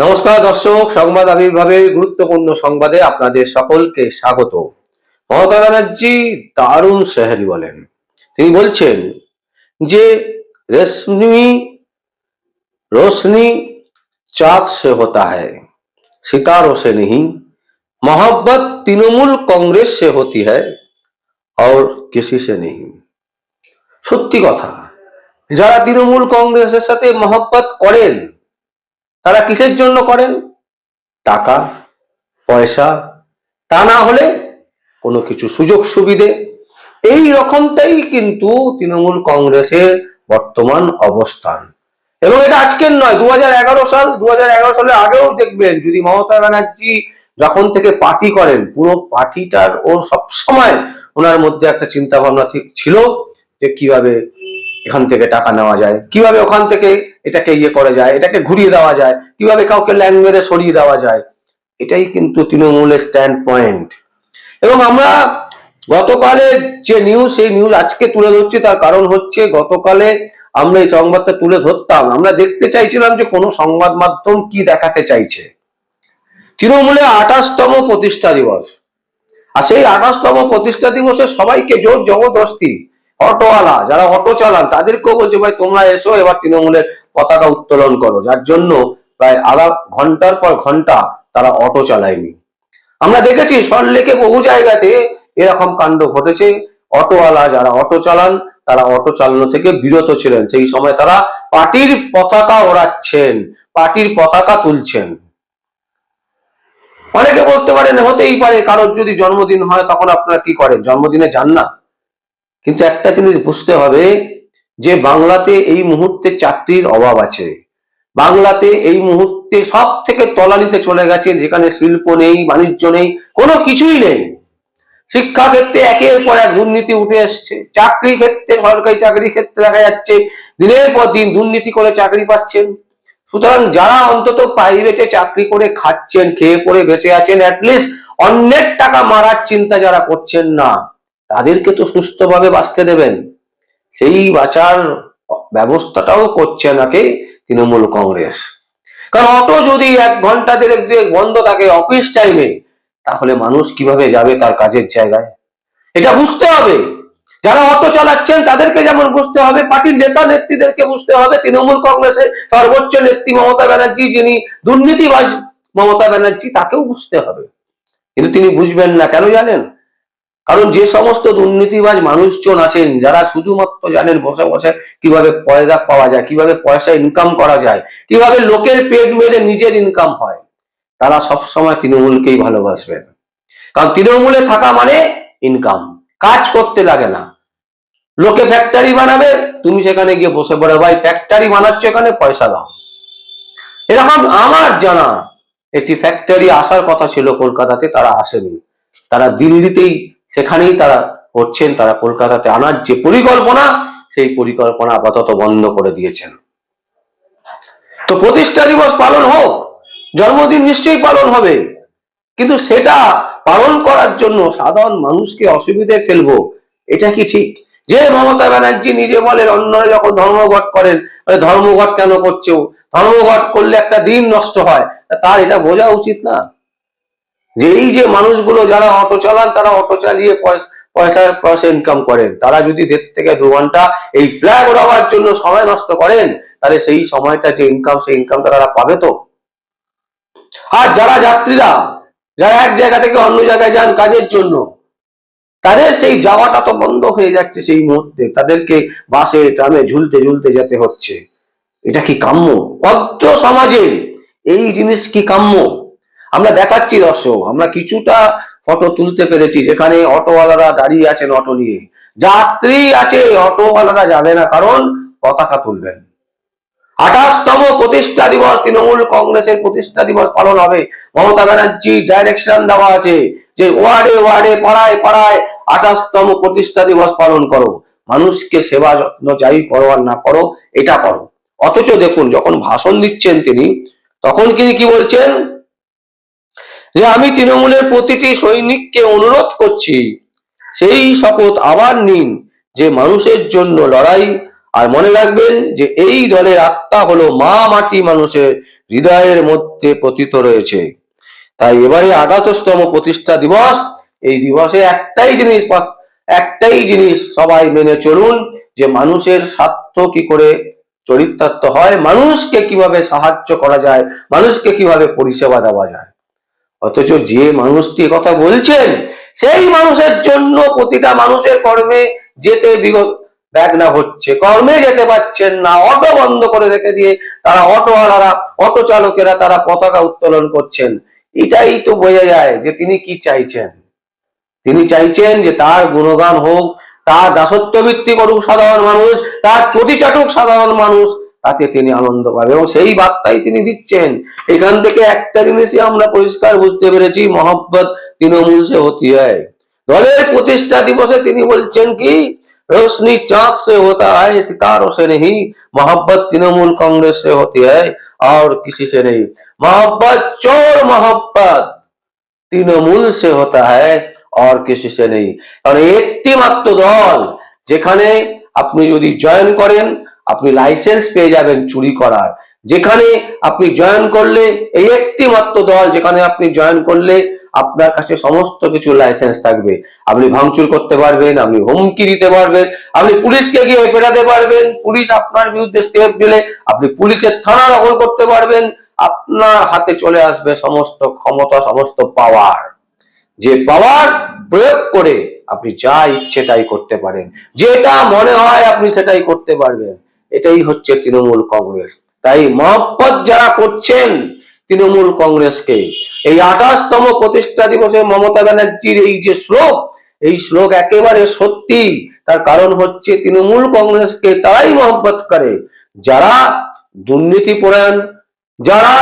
নমস্কার দর্শক সংবাদ আবির্ভাবের গুরুত্বপূর্ণ সংবাদে আপনাদের সকলকে স্বাগত মমতা ব্যানার্জি দারুণ শেহারি বলেন তিনি বলছেন যে রেশমি रोशनी चाँद से होता है सितारों से नहीं मोहब्बत तृणमूल कांग्रेस से होती है और किसी से नहीं সত্যি কথা যারা তৃণমূল কংগ্রেসের সাথে মহব্বত করেন তারা কিসের জন্য করেন? টাকা, পয়সা, তা না হলে কোনো কিছু সুযোগ সুবিধে। এই রকমটাই কিন্তু তৃণমূল কংগ্রেসের বর্তমান অবস্থান। এবং এটা আজকের নয় দু সাল দু সালের আগেও দেখবেন, যদি মমতা ব্যানার্জি যখন থেকে পার্টি করেন, পুরো পার্টিটার ও সব সময় ওনার মধ্যে একটা চিন্তা ভাবনা ঠিক ছিল যে কীভাবে এখান থেকে টাকা নেওয়া যায়, কীভাবে ওখান থেকে এটাকে ইয়ে করা যায়, এটাকে ঘুরিয়ে দেওয়া যায়, কীভাবে কাউকে ল্যাং মেরে সরিয়ে দেওয়া যায়, এটাই কিন্তু তৃণমূলের স্ট্যান্ড পয়েন্ট এবং আমরা গতকালে যে নিউজ সেই নিউজ আজকে তুলে ধরছি, তার কারণ হচ্ছে গতকালে আমরা এই সংবাদটা তুলে ধরতাম। আমরা দেখতে চাইছিলাম যে কোনো সংবাদ মাধ্যম কি দেখাতে চাইছে। তৃণমূলে আঠাশতম প্রতিষ্ঠা দিবস। আর সেই আঠাশতম প্রতিষ্ঠা দিবসে সবাইকে জোর জবরদস্তি, অটোওয়ালা, যারা অটো চালান, তাদেরকেও বলছে, ভাই, তোমরা এসো, এবার তৃণমূলের পতাকা উত্তোলন করো, যার জন্য প্রায় আধা ঘণ্টার পর ঘণ্টা তারা অটো চালায়নি। আমরা দেখেছি সল্লেকে বহু জায়গাতে এরকম কাণ্ড ঘটেছে। অটোওয়ালা যারা অটো চালান, তারা অটো চালানো থেকে বিরত ছিলেন। সেই সময় তারা পার্টির পতাকা ওড়াচ্ছেন পার্টির পতাকা তুলছেন। অনেকে বলতে পারেন, হতেই পারে কারোর যদি জন্মদিন হয় তখন আপনারা কি করেন? জন্মদিনে যান না। কিন্তু একটা জিনিস বুঝতে হবে যে বাংলাতে এই মুহূর্তে চাকরির অভাব আছে, বাংলাতে এই মুহূর্তে সব থেকে তলানিতে চলে গেছে, যেখানে শিল্প নেই, বাণিজ্য নেই, কোনো কিছুই নেই। শিক্ষা ক্ষেত্রে একের পর এক দুর্নীতি উঠে আসছে চাকরি ক্ষেত্রে, সরকারি চাকরি ক্ষেত্রে দেখা যাচ্ছে, দিনের পর দিন দুর্নীতি করে চাকরি পাচ্ছেন। সুতরাং যারা অন্তত প্রাইভেটে চাকরি করে খাচ্ছেন, খেয়ে পড়ে বেঁচে আছেন অ্যাটলিস্ট অন্যের টাকা মারার চিন্তা যারা করছেন না, তাদেরকে তো সুস্থভাবে বাঁচতে দেবেন। সেই বাঁচার ব্যবস্থাটাও করছে নাকি তৃণমূল কংগ্রেস। কারণ অটো যদি এক ঘণ্টা দেড়েক দুয়েক বন্ধ থাকে অফিস টাইমে, তাহলে মানুষ কীভাবে যাবে তার কাজের জায়গায়? এটা বুঝতে হবে। যারা অটো চালাচ্ছেন, তাদেরকে যেমন বুঝতে হবে, পার্টির নেতা নেত্রীদেরকে বুঝতে হবে, তৃণমূল কংগ্রেসের সর্বোচ্চ নেত্রী মমতা ব্যানার্জি, যিনি দুর্নীতিবাজ মমতা ব্যানার্জি, তাকেও বুঝতে হবে। কিন্তু তিনি বুঝবেন না কেন জানেন? কারণ যে সমস্ত দুর্নীতিবাজ মানুষজন আছেন, যারা শুধুমাত্র জানেন বসে বসে কীভাবে পয়সা পাওয়া যায়, কীভাবে পয়সা ইনকাম করা যায়, কীভাবে লোকের পেট মেরে নিজের ইনকাম হয়, তারা সবসময় তৃণমূলকেই ভালোবাসবেন। কারণ তৃণমূলে থাকা মানে ইনকাম কাজ করতে লাগে না। লোকে ফ্যাক্টরি বানাবে, তুমি সেখানে গিয়ে বসে পড়ে, ভাই ফ্যাক্টরি বানাচ্ছ এখানে, পয়সা দাও। এরকম আমার জানা একটি ফ্যাক্টরি আসার কথা ছিল কলকাতাতে, তারা আসেনি। তারা দিল্লিতেই সেখানেই তারা করছেন, তারা কলকাতাতে আনার যে পরিকল্পনা, সেই পরিকল্পনা আপাতত বন্ধ করে দিয়েছেন। তো প্রতিষ্ঠা দিবস পালন হোক, জন্মদিন নিশ্চয়ই পালন হবে, কিন্তু সেটা পালন করার জন্য সাধারণ মানুষকে অসুবিধায় ফেলব, এটা কি ঠিক? যে মমতা ব্যানার্জি নিজে বলেন, অন্যরা যখন ধর্মঘট করেন ধর্মঘট কেন করছ? ধর্মঘট করলে একটা দিন নষ্ট হয় তার এটা বোঝা উচিত না। যে এই যে মানুষগুলো যারা অটো চালান, তারা অটো চালিয়ে পয়সা পয়সা পয়সা ইনকাম করেন। তারা যদি দেড় থেকে দু ঘণ্টা এই ফ্ল্যাগ ওড়াবার জন্য সময় নষ্ট করেন, তাহলে সেই সময়টা যে ইনকাম সেই ইনকামটা তারা পাবে তো? আর যারা যাত্রীরা, যারা এক জায়গা থেকে অন্য জায়গায় যান কাজের জন্য, তাদের সেই যাওয়াটা তো বন্ধ হয়ে যাচ্ছে সেই মুহূর্তে। তাদেরকে বাসে, ট্রামে ঝুলতে ঝুলতে যেতে হচ্ছে। এটা কি কাম্য? কত সমাজে এই জিনিস কি কাম্য? আমরা দেখাচ্ছি দর্শক, আমরা কিছুটা ফটো তুলতে পেরেছি, যেখানে অটোওয়ালারা দাঁড়িয়ে আছেন অটো নিয়ে। যাত্রী আছে, অটোওয়ালারা যাবে না, কারণ পতাকা তুলবেন। আঠাশতম প্রতিষ্ঠা দিবস, তৃণমূল কংগ্রেসের প্রতিষ্ঠা দিবস পালন হবে। মমতা ব্যানার্জি ডাইরেকশন দেওয়া আছে যে, ওয়ার্ডে ওয়ার্ডে, পাড়ায় পাড়ায় আঠাশতম প্রতিষ্ঠা দিবস পালন করো। মানুষকে সেবা যত্ন যাই করো আর না করো, এটা করো। অথচ দেখুন, যখন ভাষণ দিচ্ছেন তিনি, তখন তিনি কি বলছেন? যে আমি তৃণমূলের প্রতিটি সৈনিককে অনুরোধ করছি, সেই শপথ আবার নিন যে মানুষের জন্য লড়াই। আর মনে রাখবেন যে এই দলের আত্মা হলো মা মাটি মানুষের হৃদয়ের মধ্যে পতিত রয়েছে। তাই এবারে আঠাশতম প্রতিষ্ঠা দিবস, এই দিবসে একটাই জিনিস একটাই জিনিস সবাই মেনে চলুন, যে মানুষের স্বার্থ কি করে চরিতার্থ হয়, মানুষকে কীভাবে সাহায্য করা যায়, মানুষকে কীভাবে পরিষেবা দেওয়া যায়। অথচ যে মানুষটি কথা বলছেন, সেই মানুষের জন্য প্রতিটা মানুষের কর্মে যেতে বিগত ব্যাগনা হচ্ছে। কর্মে যেতে পারছেন না, অটো বন্ধ করে রেখে দিয়ে তারা অটো অটোওয়ালারা অটো চালকেরা তারা পতাকা উত্তোলন করছেন। এটাই তো বোঝা যায় যে তিনি কি চাইছেন। তিনি চাইছেন যে তার গুণগান হোক, তার দাসত্ব ভিত্তি করুক সাধারণ মানুষ, তার চটি চাটুক সাধারণ মানুষ তাতে তিনি আনন্দ পাবে এবং সেই বার্তাই তিনি দিচ্ছেন এখান থেকে একটা জিনিসই আমরা পরিষ্কার বুঝতে পেরেছি মহব্বত তৃণমূল সে হতি হয় দলের প্রতিষ্ঠা দিবসে তিনি বলছেন কি रोशनी चांद से होता है सितारों से नहीं मोहब्बत तृणमूल कांग्रेस से होती है और किसी से नहीं मोहब्बत चोर मोहब्बत তৃণমূল সে হতা হয় আর কিছু সে নেই কারণ একটি মাত্র দল যেখানে আপনি যদি জয়েন করেন আপনি লাইসেন্স পেয়ে যাবেন চুরি করার। যেখানে আপনি জয়েন করলে, এই একটি মাত্র দল যেখানে আপনি জয়েন করলে আপনার কাছে সমস্ত কিছু লাইসেন্স থাকবে। আপনি ভাঙচুর করতে পারবেন, আপনি হুমকি দিতে পারবেন, আপনি পুলিশকে গিয়ে পেটাতে পারবেন, পুলিশ আপনার বিরুদ্ধে স্টেপ দিলে আপনি পুলিশের থানা দখল করতে পারবেন, আপনার হাতে চলে আসবে সমস্ত ক্ষমতা, সমস্ত পাওয়ার যে পাওয়ার প্রয়োগ করে আপনি যা ইচ্ছে তাই করতে পারেন। যেটা মনে হয় আপনি সেটাই করতে পারবেন। এটাই হচ্ছে তৃণমূল কংগ্রেস। তাই মহব্বত যারা করছেন তৃণমূল কংগ্রেসকে, এই আঠাশতম প্রতিষ্ঠা দিবসে মমতা ব্যানার্জির এই যে শ্লোক, এই শ্লোক একেবারে সত্যি। তার কারণ হচ্ছে তৃণমূল কংগ্রেসকে তারাই মহব্বত করে। যারা দুর্নীতি পরায়ণ যারা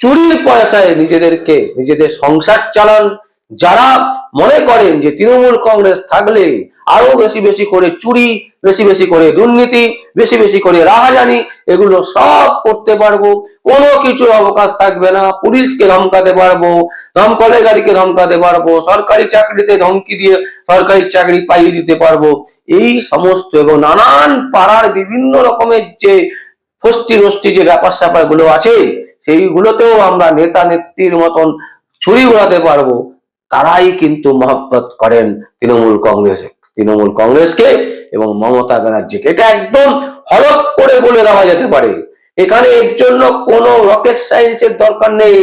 চুরির পয়সায় নিজেদেরকে, নিজেদের সংসার চালান, যারা মনে করেন যে তৃণমূল কংগ্রেস থাকলে আরও বেশি বেশি করে চুরি বেশি বেশি করে দুর্নীতি, বেশি বেশি করে রাহাজানি, এগুলো সব করতে পারব। কোনো কিছু অবকাশ থাকবে না। পুলিশকে ধমকাতে পারব দমকলে গাড়িকে ধমকাতে পারব, সরকারি চাকরিতে ধমকি দিয়ে সরকারি চাকরি পাইয়ে দিতে পারব। এই সমস্ত এবং নানান পাড়ার বিভিন্ন রকমের যে ফষ্টি নষ্টি যে ব্যাপার স্যাপারগুলো আছে, সেইগুলোতেও আমরা নেতা নেত্রীর মতন ছুরি উড়াতে পারব। তারাই কিন্তু মহব্বত করেন তৃণমূল কংগ্রেস। তৃণমূল কংগ্রেসকে এবং মমতা ব্যানার্জিকে। এটা একদম হলক করে বলে দেওয়া যেতে পারে। এখানে এর জন্য কোনো রকেট সায়েন্সের দরকার নেই।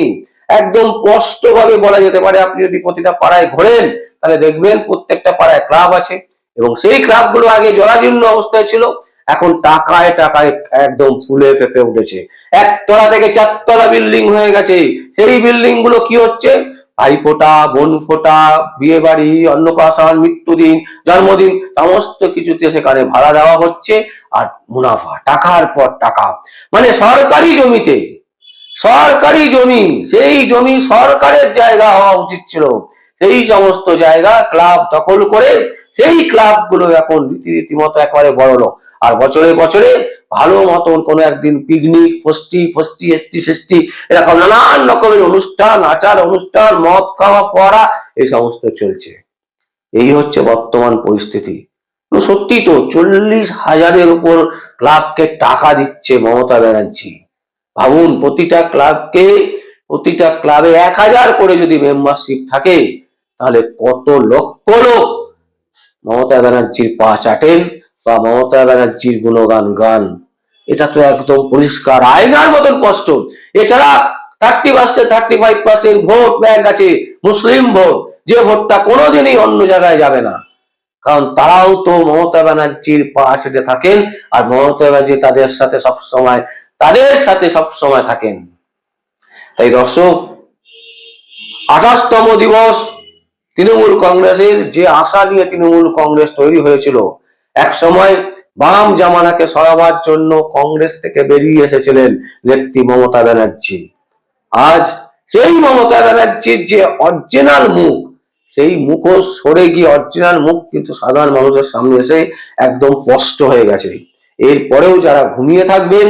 একদম স্পষ্ট ভাবে বলা যেতে পারে, আপনি যদি প্রতিটা পাড়ায় ঘোরেন, তাহলে দেখবেন প্রত্যেকটা পাড়ায় ক্লাব আছে এবং সেই ক্লাবগুলো আগে জরাজীর্ণ অবস্থায় ছিল। এখন টাকায় টাকায় একদম ফুলে ফেপে উঠেছে। একতলা থেকে চারতলা বিল্ডিং হয়ে গেছে। সেই বিল্ডিংগুলো কি হচ্ছে? ভাইফোঁটা বোন ফোঁটা, বিয়ে বাড়ি, অন্নপ্রাশন, মৃত্যুদিন, জন্মদিন, সমস্ত কিছুতে সেখানে ভাড়া দেওয়া হচ্ছে আর মুনাফা, টাকার পর টাকা। মানে সরকারি জমিতে, সরকারি জমি, সেই জমি সরকারের জায়গা হওয়া উচিত ছিল। সেই সমস্ত জায়গা ক্লাব দখল করে, সেই ক্লাবগুলো এখন রীতি রীতিমতো একেবারে বড় লোক আর বছরে বছরে ভালো মতন কোনো একদিন পিকনিক ফষ্টি ফষ্টি এসটি সেষ্টি, এরকম নানান রকমের অনুষ্ঠান, আচার অনুষ্ঠান, মদ খাওয়া, ফোয়ারা, এই সমস্ত চলছে। এই হচ্ছে বর্তমান পরিস্থিতি। সত্যি তো চল্লিশ হাজারের উপর ক্লাবকে টাকা দিচ্ছে মমতা ব্যানার্জি। ভাবুন, প্রতিটা ক্লাবকে, প্রতিটা ক্লাবে এক হাজার করে যদি মেম্বারশিপ থাকে, তাহলে কত লক্ষ লোক মমতা ব্যানার্জির পা চাটেন। বা মমতা ব্যানার্জির গুণগান, গান। এটা তো একদম পরিষ্কার, আয়নার মতন স্পষ্ট। এছাড়া thirty percent thirty five percent vote bank আছে, মুসলিম ভোট। যে ভোটটা কোনোদিনই অন্য জায়গায় যাবে না। কারণ তারাও তো মমতা ব্যানার্জির পা সেটে থাকেন, আর মমতা ব্যানার্জি তাদের সাথে সব সময় তাদের সাথে সব সময় থাকেন। তাই দর্শক, আঠাশতম দিবস তৃণমূল কংগ্রেসের যে আশা নিয়ে তৃণমূল কংগ্রেস তৈরি হয়েছিল এক সময় বাম জামানাকে সরাবার জন্য কংগ্রেস থেকে বেরিয়ে এসেছিলেন নেত্রী মমতা ব্যানার্জি। আজ সেই মমতা ব্যানার্জির যে অরিজিনাল মুখ, সেই মুখোশ সরে গিয়ে অরিজিনাল মুখ কিন্তু সাধারণ মানুষের সামনে এসে একদম স্পষ্ট হয়ে গেছে। এরপরেও যারা ঘুমিয়ে থাকবেন,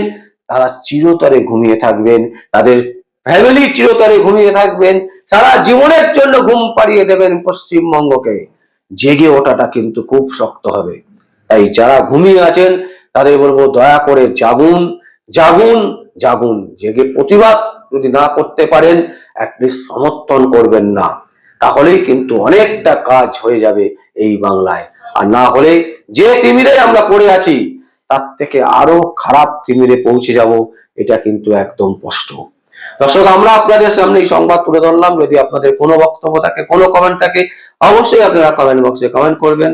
তারা চিরতরে ঘুমিয়ে থাকবেন, তাদের ফ্যামিলি চিরতরে ঘুমিয়ে থাকবেন, সারা জীবনের জন্য ঘুম পাড়িয়ে দেবেন পশ্চিমবঙ্গকে। জেগে ওঠাটা কিন্তু খুব শক্ত হবে। তাই যারা ঘুমিয়ে আছেন, তাদের বলব দয়া করে জাগুন জাগুন জাগুন। জেগে প্রতিবাদ যদি না করতে পারেন অ্যাটলিস্ট সমর্থন করবেন না। তাহলেই কিন্তু অনেকটা কাজ হয়ে যাবে এই বাংলায়। আর না হলে যে তিমিরে আমরা পড়ে আছি, তার থেকে আরও খারাপ তিমিরে পৌঁছে যাব, এটা কিন্তু একদম স্পষ্ট। দর্শক, আমরা আপনাদের সামনে এই সংবাদ তুলে ধরলাম। যদি আপনাদের কোনো বক্তব্য থাকে, কোনো কমেন্ট থাকে, অবশ্যই আপনারা কমেন্ট বক্সে কমেন্ট করবেন।